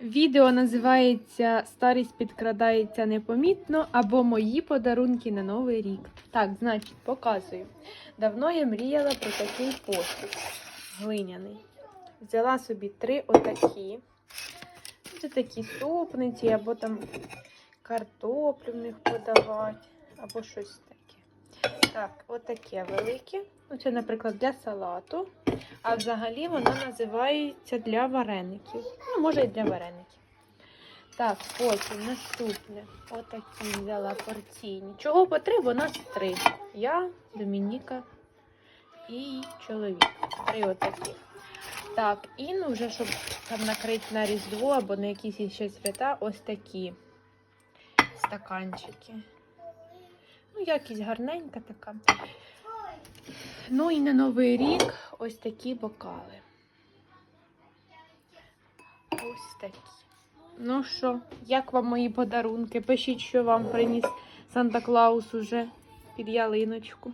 Відео називається Старість підкрадається непомітно або Мої подарунки на Новий рік. Так, значить, показую. Давно я мріяла про такий посуд глиняний. Взяла собі три отакі. Це такі супниці, або там картоплю в них подавати, або щось. Так, отаке велике. Це, наприклад, для салату. А взагалі воно називається для вареників. Ну, може, і для вареників. Так, потім наступне. Отакі взяла порційні. Чого потрібно? У нас три. Я, Домініка і чоловік. Три отакі. Так, і ну вже, щоб там накрити на Різдво або на якісь ще свята, ось такі стаканчики. Ну, якість гарненька така. Ну і на Новий рік ось такі бокали. Ось такі. Ну що, як вам мої подарунки? Пишіть, що вам приніс Санта Клаус уже під ялиночку.